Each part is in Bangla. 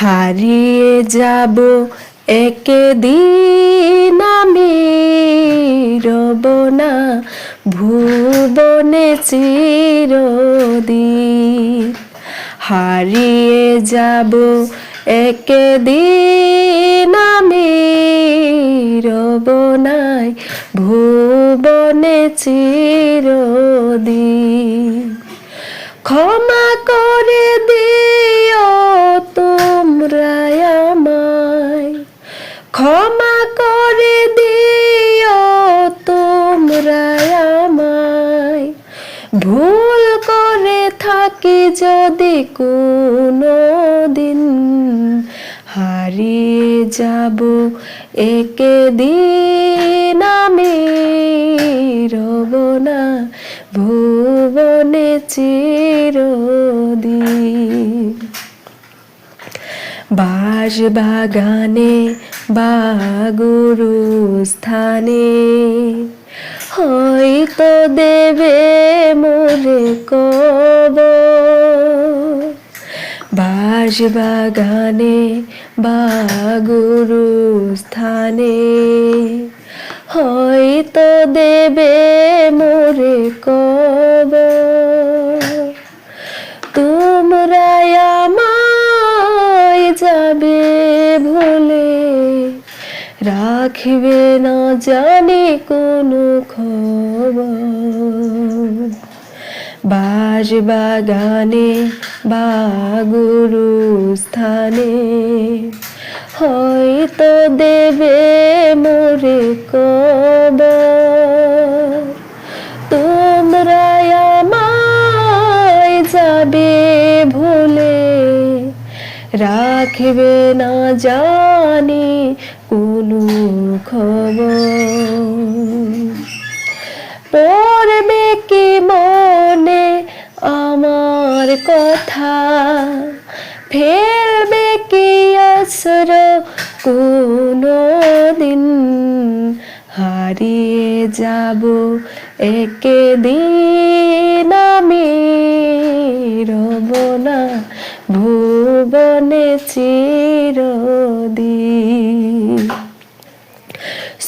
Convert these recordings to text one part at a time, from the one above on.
হারিয়ে যাব একে দিন আমি। রব না ভুবনে চিরদিন। হারিয়ে যাব একে দিন আমি। রব নাই ভুবনে চিরদিন। ক্ষমা তোমরা আমায়। ক্ষমা করে দিও তোমরা আমায়। ভুল করে থাকি যদি কোনো দিন হারিয়ে যাব একে দিন আমি। রব না, ভুবনে চিরদিন। বাস বাগানে বা গুরু স্থানে। হয়তো দেবে মোরে কব বাস বাগানে বা গুরু স্থানে। হয়তো দেবে মোরে কব রাখবে না জানি কোনো খবর। বাস বাগানে বা গুরু স্থানে হয়তো দেবে মোরে কব তোমরা আমায় যাবে ভুলে, রাখবে না জানি পড়বে কি মনে আমার কথা? ফেলবে কি আসর কোনো দিন হারিয়ে যাব একে দিন আমি। রব না ভুবনে চিরদিন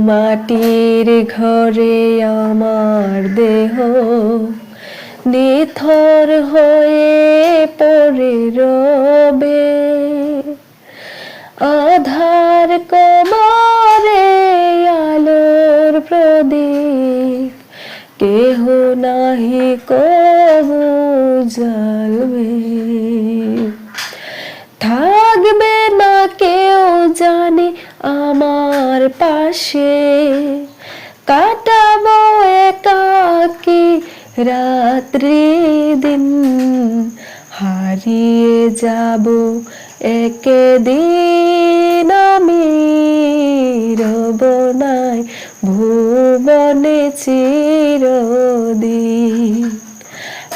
মাটির ঘরে আমার দেহ। নিথর হয়ে পড়ে রবে। আধার কমারে আলোর প্রদীপ। কেহ নাহি কবু জ্বালবে। থাকবে না কেউ জানে আমার পাশে কাটাবো একাকি রাত্রি দিন। হারিয়ে যাব একে দিন আমি রব নাই ভুবনে চিরদিন।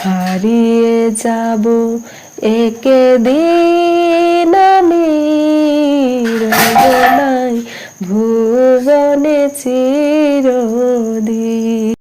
হারিয়ে যাব একে দিন আমি